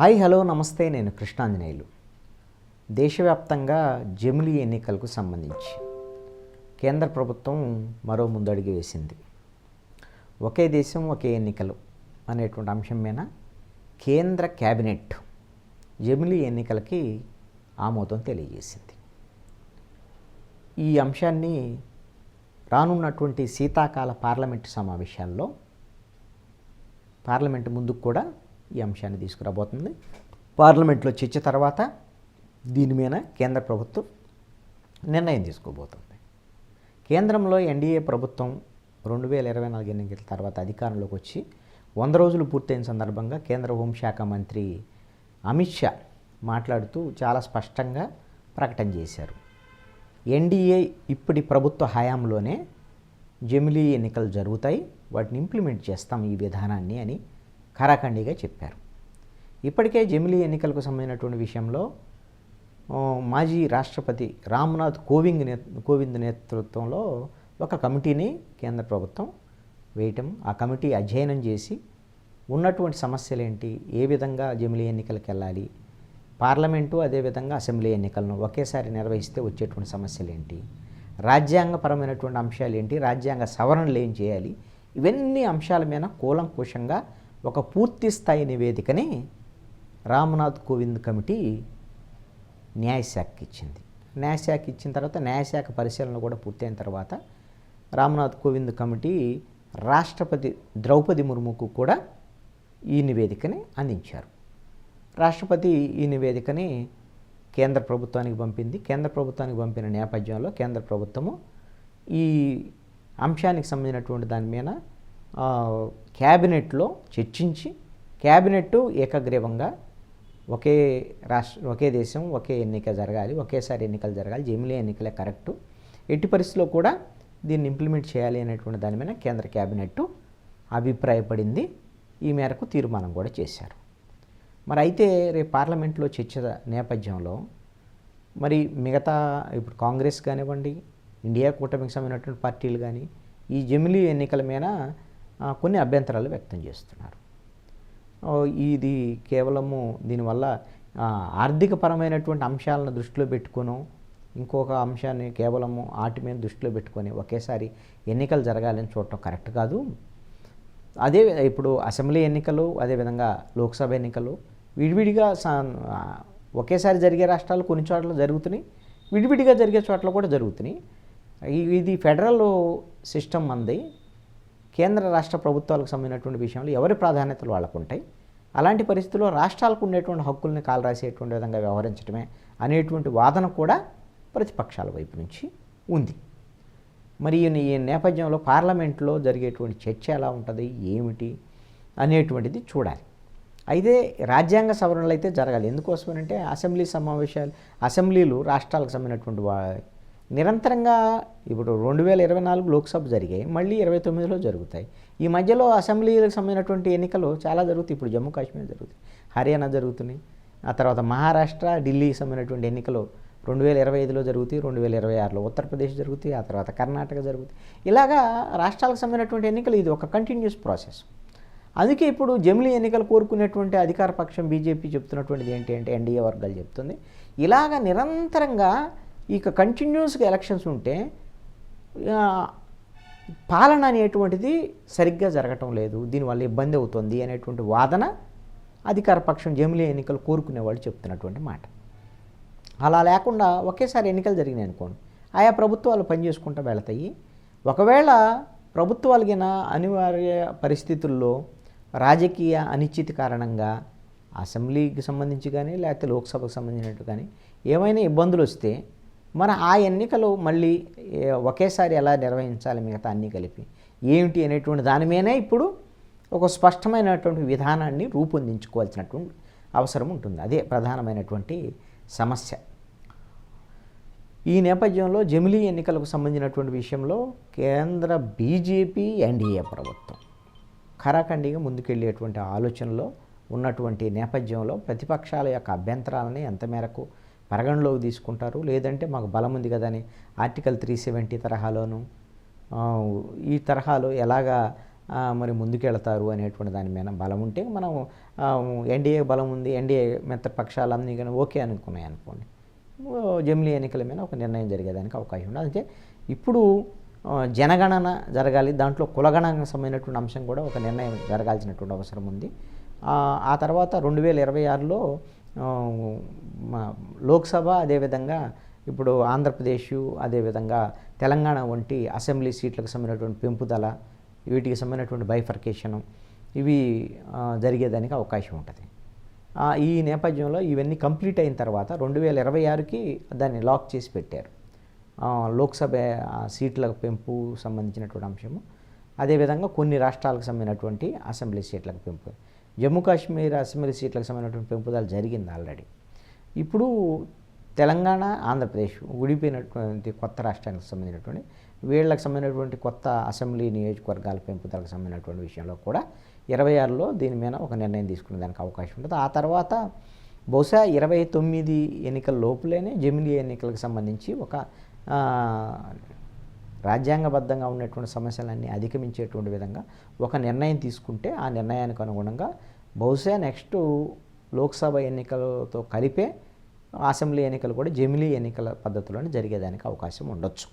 Hi hello నమస్తే నేను కృష్ణాంజనేయులు. దేశవ్యాప్తంగా జమిలీ ఎన్నికలకు సంబంధించి కేంద్ర ప్రభుత్వం మరో ముందడుగు వేసింది. ఒకే దేశం ఒకే ఎన్నికలు అనేటువంటి అంశం మీద కేంద్ర క్యాబినెట్ జమిలీ ఎన్నికలకి ఆమోదం తెలియజేసింది. ఈ అంశాన్ని రానున్నటువంటి శీతాకాల పార్లమెంటు సమావేశాల్లో పార్లమెంటు ముందుకు కూడా ఈ అంశాన్ని తీసుకురాబోతుంది. పార్లమెంట్లో చర్చ తర్వాత దీని మీద కేంద్ర ప్రభుత్వం నిర్ణయం తీసుకోబోతుంది. కేంద్రంలో ఎన్డీఏ ప్రభుత్వం రెండు వేల ఇరవై నాలుగు ఎన్నికల తర్వాత అధికారంలోకి వచ్చి వంద రోజులు పూర్తయిన సందర్భంగా కేంద్ర హోంశాఖ మంత్రి అమిత్ షా మాట్లాడుతూ చాలా స్పష్టంగా ప్రకటన చేశారు. ఎన్డీఏ ఇప్పటి ప్రభుత్వ హయాంలోనే జమిలీ ఎన్నికలు జరుగుతాయి. వాటిని ఇంప్లిమెంట్ చేస్తాం ఈ విధానాన్ని అని ఖరాఖండిగా చెప్పారు. ఇప్పటికే జమిలీ ఎన్నికలకు సంబంధించినటువంటి విషయంలో మాజీ రాష్ట్రపతి రామ్నాథ్ కోవింద్ నే కోవింద్ నేతృత్వంలో ఒక కమిటీని కేంద్ర ప్రభుత్వం వేయటం ఆ కమిటీ అధ్యయనం చేసి ఉన్నటువంటి సమస్యలు ఏంటి ఏ విధంగా జమిలీ ఎన్నికలకు వెళ్ళాలి పార్లమెంటు అదేవిధంగా అసెంబ్లీ ఎన్నికలను ఒకేసారి నిర్వహిస్తే వచ్చేటువంటి సమస్యలు ఏంటి రాజ్యాంగపరమైనటువంటి అంశాలు ఏంటి రాజ్యాంగ సవరణలు ఏం చేయాలి ఇవన్నీ అంశాల మీద కూలంకుషంగా ఒక పూర్తి స్థాయి నివేదికని రామ్నాథ్ కోవింద్ కమిటీ న్యాయశాఖకి ఇచ్చింది. న్యాయశాఖ ఇచ్చిన తర్వాత న్యాయశాఖ పరిశీలన కూడా పూర్తయిన తర్వాత రామ్నాథ్ కోవింద్ కమిటీ రాష్ట్రపతి ద్రౌపది ముర్ముకు కూడా ఈ నివేదికని అందించారు. రాష్ట్రపతి ఈ నివేదికని కేంద్ర ప్రభుత్వానికి పంపింది. కేంద్ర ప్రభుత్వానికి పంపిన నేపథ్యంలో కేంద్ర ప్రభుత్వము ఈ అంశానికి సంబంధించినటువంటి దాని మీద క్యాబినెట్లో చర్చించి క్యాబినెట్ ఏకగ్రీవంగా ఒకే రాష్ట్ర ఒకే దేశం ఒకే ఎన్నిక జరగాలి ఒకేసారి ఎన్నికలు జరగాలి జమిలీ ఎన్నికలే కరెక్టు. ఎట్టి పరిస్థితిలో కూడా దీన్ని ఇంప్లిమెంట్ చేయాలి అనేటువంటి దాని మీద కేంద్ర క్యాబినెట్ అభిప్రాయపడింది. ఈ మేరకు తీర్మానం కూడా చేశారు. మరి అయితే రేపు పార్లమెంట్లో చర్చ నేపథ్యంలో మరి మిగతా ఇప్పుడు కాంగ్రెస్ కానివ్వండి ఇండియా కూటమికి సంబంధించినటువంటి పార్టీలు కానీ ఈ జమిలీ ఎన్నికల మీద కొన్ని అభ్యంతరాలు వ్యక్తం చేస్తున్నారు. ఇది కేవలము దీనివల్ల ఆర్థికపరమైనటువంటి అంశాలను దృష్టిలో పెట్టుకును ఇంకొక అంశాన్ని కేవలము ఆటి మీద దృష్టిలో పెట్టుకొని ఒకేసారి ఎన్నికలు జరగాలని చూడటం కరెక్ట్ కాదు. అదే ఇప్పుడు అసెంబ్లీ ఎన్నికలు అదేవిధంగా లోక్సభ ఎన్నికలు విడివిడిగా ఒకేసారి జరిగే రాష్ట్రాలు కొన్ని చోట్ల జరుగుతున్నాయి విడివిడిగా జరిగే చోట్ల కూడా జరుగుతున్నాయి. ఇది ఫెడరల్ సిస్టమ్ అంది కేంద్ర రాష్ట్ర ప్రభుత్వాలకు సంబంధించినటువంటి విషయంలో ఎవరి ప్రాధాన్యతలు వాళ్ళకు ఉంటాయి అలాంటి పరిస్థితుల్లో రాష్ట్రాలకు ఉండేటువంటి హక్కుల్ని కాలరాసేటువంటి విధంగా వ్యవహరించడమే అనేటువంటి వాదన కూడా ప్రతిపక్షాల వైపు నుంచి ఉంది. మరి ఈ- నేపథ్యంలో పార్లమెంట్లో జరిగేటువంటి చర్చ ఎలా ఉంటుంది? ఏమిటి? అనేటువంటిది చూడాలి. అయితే రాజ్యాంగ సవరణలు అయితే జరగాలి. ఎందుకోసమనంటే అసెంబ్లీ సమావేశాలు అసెంబ్లీలు రాష్ట్రాలకు సంబంధించినటువంటి వా నిరంతరంగా ఇప్పుడు రెండు వేల ఇరవై నాలుగు లోక్సభ జరిగాయి మళ్ళీ ఇరవై తొమ్మిదిలో జరుగుతాయి. ఈ మధ్యలో అసెంబ్లీలకు సంబంధించినటువంటి ఎన్నికలు చాలా జరుగుతాయి. ఇప్పుడు జమ్మూ కాశ్మీర్ జరుగుతాయి హర్యానా జరుగుతున్నాయి ఆ తర్వాత మహారాష్ట్ర ఢిల్లీకి సంబంధించినటువంటి ఎన్నికలు రెండు వేల ఇరవై ఐదులో జరుగుతాయి రెండు వేల ఇరవై ఆరులో ఉత్తరప్రదేశ్ జరుగుతాయి ఆ తర్వాత కర్ణాటక జరుగుతాయి. ఇలాగా రాష్ట్రాలకు సంబంధించినటువంటి ఎన్నికలు ఇది ఒక కంటిన్యూస్ ప్రాసెస్. అందుకే ఇప్పుడు జమిలీ ఎన్నికలు కోరుకునేటువంటి అధికార పక్షం బీజేపీ చెప్తున్నటువంటిది ఏంటి అంటే ఎన్డీఏ వర్గాలు చెప్తుంది. ఇలాగ నిరంతరంగా ఇక కంటిన్యూస్గా ఎలక్షన్స్ ఉంటే పాలన అనేటువంటిది సరిగ్గా జరగటం లేదు. దీనివల్ల ఇబ్బంది అవుతుంది అనేటువంటి వాదన అధికార పక్షం జమిలీ ఎన్నికలు కోరుకునేవాళ్ళు చెప్తున్నటువంటి మాట. అలా లేకుండా ఒకేసారి ఎన్నికలు జరిగినాయి అనుకోండి. ఆయా ప్రభుత్వాలు పనిచేసుకుంటూ వెళతాయి. ఒకవేళ ప్రభుత్వాలకిన అనివార్య పరిస్థితుల్లో రాజకీయ అనిశ్చితి కారణంగా అసెంబ్లీకి సంబంధించి కానీ లేకపోతే లోక్సభకు సంబంధించినట్టు కానీ ఏమైనా ఇబ్బందులు వస్తే మన ఆ ఎన్నికలు మళ్ళీ ఒకేసారి ఎలా నిర్వహించాలి మిగతా అన్నీ కలిపి? ఏమిటి అనేటువంటి దాని మీదనే ఇప్పుడు ఒక స్పష్టమైనటువంటి విధానాన్ని రూపొందించుకోవాల్సినటువంటి అవసరం ఉంటుంది. అదే ప్రధానమైనటువంటి సమస్య. ఈ నేపథ్యంలో జమిలీ ఎన్నికలకు సంబంధించినటువంటి విషయంలో కేంద్ర బీజేపీ ఎన్డీఏ ప్రభుత్వం ఖరాఖండిగా ముందుకెళ్ళేటువంటి ఆలోచనలో ఉన్నటువంటి నేపథ్యంలో ప్రతిపక్షాల యొక్క అభ్యంతరాలని ఎంత మేరకు పరిగణలోకి తీసుకుంటారు. లేదంటే మాకు బలం ఉంది కదా అని ఆర్టికల్ త్రీ సెవెంటీ తరహాలోను ఈ తరహాలో ఎలాగా మరి ముందుకెళ్తారు అనేటువంటి దాని మీద బలం ఉంటే మనం ఎన్డీఏ బలం ఉంది ఎన్డీఏ మిత్ర పక్షాలన్నీ కానీ ఓకే అనుకున్నాయి అనుకోండి. జమిలీ ఎన్నికల మీద ఒక నిర్ణయం జరిగేదానికి అవకాశం ఉంది. అంటే ఇప్పుడు జనగణన జరగాలి దాంట్లో కులగణనకు సంబంధించినటువంటి అంశం కూడా ఒక నిర్ణయం జరగాల్సినటువంటి అవసరం ఉంది. ఆ, తర్వాత రెండు వేల ఇరవై ఆరులో లోక్సభ అదేవిధంగా ఇప్పుడు ఆంధ్రప్రదేశ్ అదేవిధంగా తెలంగాణ వంటి అసెంబ్లీ సీట్లకు సంబంధించినటువంటి పెంపుదల వీటికి సంబంధించినటువంటి బైఫర్కేషను ఇవి జరిగేదానికి అవకాశం ఉంటుంది. ఈ నేపథ్యంలో ఇవన్నీ కంప్లీట్ అయిన తర్వాత రెండు వేల ఇరవై ఆరుకి దాన్ని లాక్ చేసి పెట్టారు. లోక్సభ సీట్ల పెంపు సంబంధించినటువంటి అంశము. అదేవిధంగా కొన్ని రాష్ట్రాలకు సంబంధించినటువంటి అసెంబ్లీ సీట్లకు పెంపు. జమ్మూ కాశ్మీర్ అసెంబ్లీ సీట్లకు సంబంధించినటువంటి పెంపుదల జరిగింది ఆల్రెడీ. ఇప్పుడు తెలంగాణ ఆంధ్రప్రదేశ్ ఊడిపోయినటువంటి కొత్త రాష్ట్రానికి సంబంధించినటువంటి వీళ్ళకి సంబంధించినటువంటి కొత్త అసెంబ్లీ నియోజకవర్గాల పెంపుదలకు సంబంధించినటువంటి విషయంలో కూడా ఇరవై ఆరులో దీని మీద ఒక నిర్ణయం తీసుకునే దానికి అవకాశం ఉంటుంది. ఆ తర్వాత బహుశా ఇరవై తొమ్మిది ఎన్నికల లోపులేనే జమిలీ ఎన్నికలకు సంబంధించి ఒక రాజ్యాంగబద్ధంగా ఉన్నటువంటి సమస్యలన్నీ అధిగమించేటువంటి విధంగా ఒక నిర్ణయం తీసుకుంటే ఆ నిర్ణయానికి అనుగుణంగా బహుశా నెక్స్ట్ లోక్సభ ఎన్నికలతో కలిపే అసెంబ్లీ ఎన్నికలు కూడా జమిలీ ఎన్నికల పద్ధతిలోనే జరిగేదానికి అవకాశం ఉండొచ్చు.